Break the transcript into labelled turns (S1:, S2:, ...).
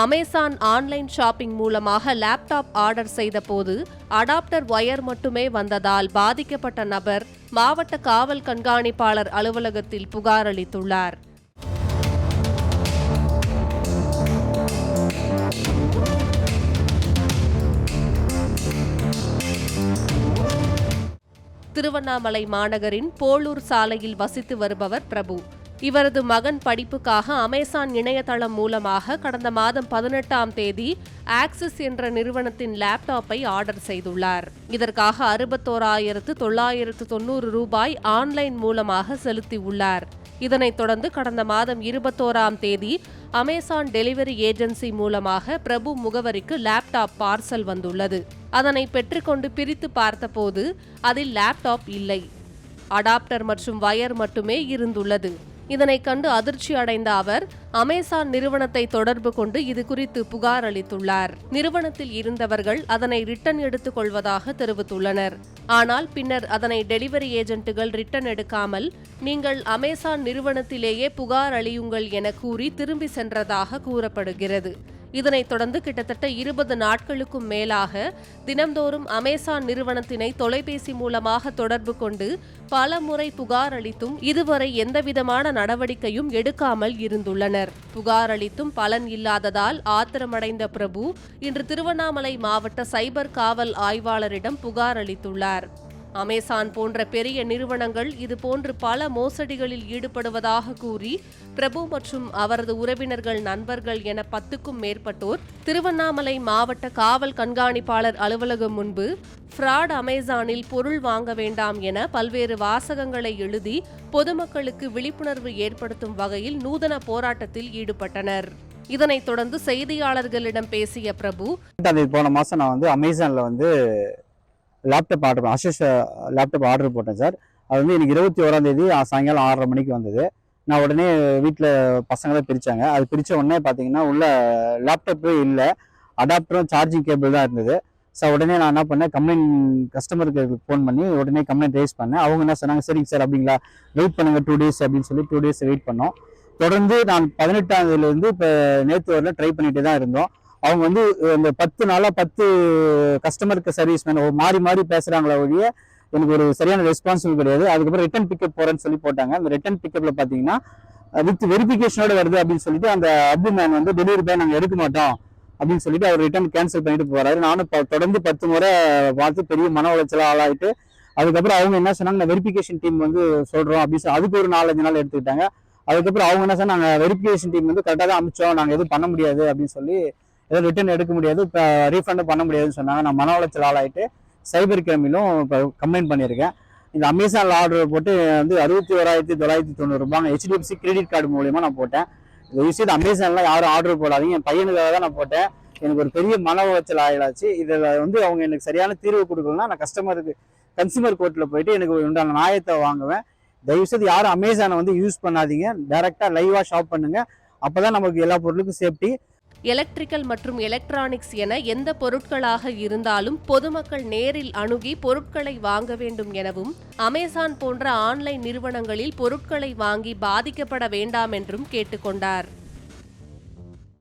S1: Amazon online shopping மூலமாக laptop order செய்தபோது adapter wire மட்டுமே வந்ததால் பாதிக்கப்பட்ட நபர் மாவட்ட காவல் கண்காணிப்பாளர் அலுவலகத்தில் புகார் அளித்துள்ளார். திருவண்ணாமலை மாநகரின் போளூர் சாலையில் வசித்து வருபவர் பிரபு. இவரது மகன் படிப்புக்காக அமேசான் இணையதளம் மூலமாக கடந்த மாதம் பதினெட்டாம் தேதி ஆக்சிஸ் என்ற நிறுவனத்தின் லேப்டாப்பை ஆர்டர் செய்துள்ளார். இதற்காக அறுபத்தோராயிரத்து தொள்ளாயிரத்து தொண்ணூறு ரூபாய் ஆன்லைன் மூலமாக செலுத்தியுள்ளார் இதனைத் தொடர்ந்து கடந்த மாதம் இருபத்தோராம் தேதி அமேசான் டெலிவரி ஏஜென்சி மூலமாக பிரபு முகவரிக்கு லேப்டாப் பார்சல் வந்துள்ளது. அதனை பெற்றுக்கொண்டு பிரித்து பார்த்தபோது அதில் லேப்டாப் இல்லை. அடாப்டர் மற்றும் வயர் மட்டுமே இருந்துள்ளது. இதனை கண்டு அதிர்ச்சி அடைந்த அவர் அமேசான் நிறுவனத்தை தொடர்பு கொண்டு இது குறித்து புகார் அளித்துள்ளார். நிறுவனத்தில் இருந்தவர்கள் அதனை ரிட்டன் எடுத்துக் கொள்வதாக தெரிவித்துள்ளனர். ஆனால் பின்னர் அதனை டெலிவரி ஏஜென்ட்டுகள் ரிட்டன் எடுக்காமல் நீங்கள் அமேசான் நிறுவனத்திலேயே புகார் அளியுங்கள் என கூறி திரும்பி சென்றதாக கூறப்படுகிறது. இதனைத் தொடர்ந்து கிட்டத்தட்ட இருபது நாட்களுக்கும் மேலாக தினம்தோறும் அமேசான் நிறுவனத்தினை தொலைபேசி மூலமாக தொடர்பு கொண்டு பல முறை புகார் அளித்தும் இதுவரை எந்தவிதமான நடவடிக்கையும் எடுக்காமல் இருந்துள்ளனர். புகார் அளித்தும் பலன் இல்லாததால் ஆத்திரமடைந்த பிரபு இன்று திருவண்ணாமலை மாவட்ட சைபர் காவல் ஆய்வாளரிடம் புகார் அளித்துள்ளார். அமேசான் போன்ற பெரிய நிறுவனங்கள் இதுபோன்று பல மோசடிகளில் ஈடுபடுவதாக கூறி பிரபு மற்றும் அவரது உறவினர்கள் நண்பர்கள் என பத்துக்கும் மேற்பட்டோர் திருவண்ணாமலை மாவட்ட காவல் கண்காணிப்பாளர் அலுவலகம் முன்பு ஃப்ராட் அமேசானில் பொருள் வாங்க வேண்டாம் என பல்வேறு வாசகங்களை எழுதி பொதுமக்களுக்கு விழிப்புணர்வு ஏற்படுத்தும் வகையில் நூதன போராட்டத்தில் ஈடுபட்டனர். இதனைத் தொடர்ந்து செய்தியாளர்களிடம் பேசிய பிரபு
S2: போன மாசம் நான் வந்து அமேசான்ல வந்து laptop order Asus laptop order போட்டேன் சார். அது வந்து எனக்கு இருபத்தி ஓராந்தேதி சாயங்காலம் ஆறரை மணிக்கு வந்தது. நான் உடனே வீட்டில் பசங்களை பிரித்தாங்க அது பிரித்த உடனே பார்த்தீங்கன்னா உள்ள லேப்டாப்பே இல்லை. அடாப்டரும் சார்ஜிங் கேபிள் தான் இருந்தது. ஸோ உடனே நான் என்ன பண்ணேன் கம்ப்ளைண்ட் கஸ்டமருக்கு ஃபோன் பண்ணி உடனே கம்ப்ளைண்ட் ரைஸ் பண்ணேன். அவங்க என்ன சொன்னாங்க சரிங்க சார் அப்படிங்களா? வெயிட் பண்ணுங்க டூ டேஸ் அப்படின்னு சொல்லி டூ டேஸ் வெயிட் பண்ணோம். தொடர்ந்து நான் பதினெட்டாம் தேதியிலேருந்து இப்போ நேற்று வரல ட்ரை பண்ணிட்டு தான் இருந்தோம். அவங்க வந்து இந்த பத்து நாளாக பத்து கஸ்டமருக்கு சர்வீஸ் மேன் மாறி மாறி பேசுகிறாங்களா ஒழிய எனக்கு ஒரு சரியான ரெஸ்பான்சிபிள் கிடையாது. அதுக்கப்புறம் ரிட்டன் பிக்கப் போகிறேன்னு சொல்லி போட்டாங்க. அந்த ரிட்டன் பிக்கப்பில் பார்த்தீங்கன்னா வித் வெரிஃபிகேஷனோட வருது அப்படின்னு சொல்லிட்டு அந்த அப்து மேன் வந்து டெலிவரி பாய் நாங்கள் எடுக்க மாட்டோம் அப்படின்னு சொல்லிட்டு அவர் ரிட்டர்ன் கேன்சல் பண்ணிட்டு போறாரு. நானும் தொடர்ந்து பத்து முறை பார்த்து பெரிய மன உளைச்சலாக ஆளாயிட்டு அதுக்கப்புறம் அவங்க என்ன சொன்னாங்க நான் வெரிஃபிகேஷன் டீம் வந்து சொல்கிறோம் அப்படின்னு சொல்லி அதுக்கு ஒரு நாலஞ்சு நாள் எடுத்துக்கிட்டாங்க. அதுக்கப்புறம் அவங்க என்ன சொன்னாங்க வெரிஃபிகேஷன் டீம் வந்து கரெக்டாக தான் அமிச்சோம். நாங்கள் எதுவும் பண்ண முடியாது அப்படின்னு சொல்லி ஏதோ ரிட்டர்ன் எடுக்க முடியாது. இப்போ ரீஃபண்டும் பண்ண முடியாதுன்னு சொன்னாங்க. நான் மன உளைச்சல் ஆளாயிட்டு சைபர் கிரைமிலும் இப்போ கம்ப்ளைண்ட் பண்ணியிருக்கேன். இந்த அமேசானில் ஆர்டர் போட்டு வந்து அறுபத்தி ஓராயிரத்தி தொள்ளாயிரத்தி தொண்ணூறு ஹெச்டிஎஃப்சி கிரெடிட் கார்டு மூலியமா நான் போட்டேன். இந்த விஷயத்தை அமேசான்லாம் யாரும் ஆர்டர் போடாதீங்க. என் பையனுக்காக தான் நான் போட்டேன். எனக்கு ஒரு பெரிய மன உளைச்சல் ஆயிடாச்சு. இதில் வந்து அவங்க எனக்கு சரியான தீர்வு கொடுக்கலன்னா நான் கஸ்டமருக்கு கன்சியூமர் கோர்ட்டில் போயிட்டு எனக்கு உண்டான நியாயத்தை வாங்குவேன். தயவுசெய்து யாரும் அமேசானை வந்து யூஸ் பண்ணாதீங்க. டேரெக்டாக லைவாக ஷாப் பண்ணுங்கள் அப்போ தான் நமக்கு எல்லா பொருளுக்கும் சேஃப்டி
S1: எலக்ட்ரிக்கல் மற்றும் எலக்ட்ரானிக்ஸ் என எந்த பொருட்களாக இருந்தாலும் பொதுமக்கள் நேரில் அணுகி பொருட்களை வாங்க வேண்டும் எனவும் அமேசான் போன்ற ஆன்லைன் நிறுவனங்களில் பொருட்களை வாங்கி பாதிக்கப்பட வேண்டாம் என்றும் கேட்டுக்கொண்டார்.